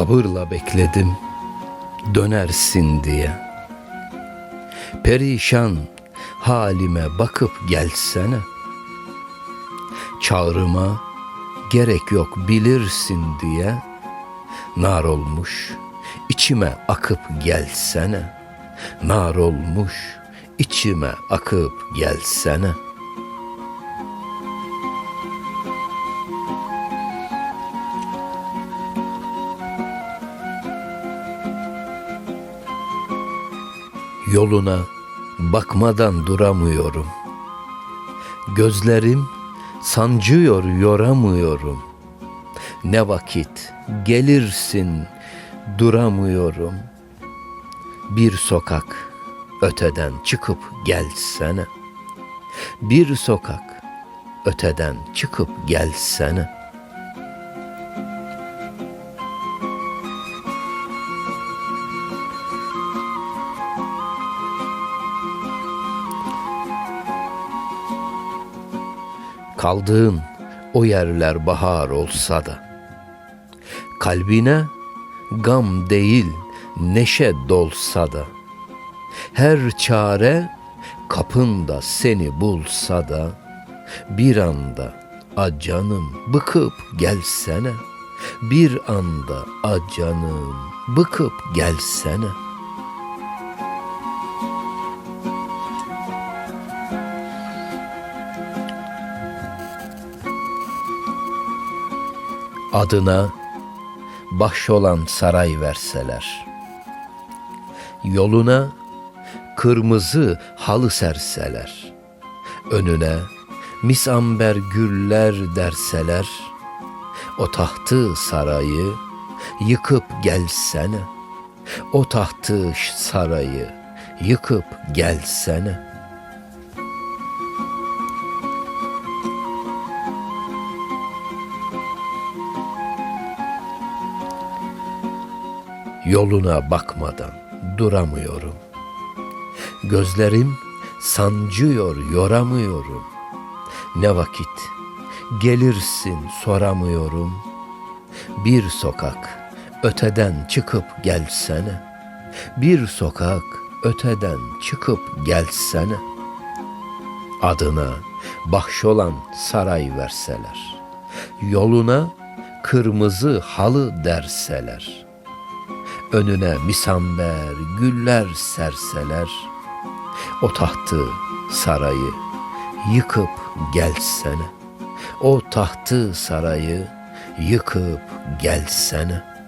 Sabırla bekledim dönersin diye. Perişan halime bakıp gelsene. Çağrıma gerek yok bilirsin diye. Nar olmuş içime akıp gelsene. Nar olmuş içime akıp gelsene. Yoluna bakmadan duramıyorum. Gözlerim sancıyor yoramıyorum. Ne vakit gelirsin duramıyorum. Bir sokak öteden çıkıp gelsene. Bir sokak öteden çıkıp gelsene. Kaldığın o yerler bahar olsa da Kalbine gam değil neşe dolsa da Her çare kapında seni bulsa da Bir anda a canım bıkıp gelsene Bir anda a canım bıkıp gelsene adına baş olan saray verseler. Yoluna kırmızı halı serseler. Önüne misamber güller derseler. O tahtı sarayı yıkıp gelsene. O tahtı sarayı yıkıp gelsene.'' Yoluna bakmadan duramıyorum. Gözlerim sancıyor, yoramıyorum. Ne vakit gelirsin soramıyorum. Bir sokak öteden çıkıp gelsene. Bir sokak öteden çıkıp gelsene. Adına bahşolan saray verseler. Yoluna kırmızı halı derseler.'' Önüne misamber, güller serseler, o tahtı, sarayı yıkıp gelsene. O tahtı, sarayı yıkıp gelsene.''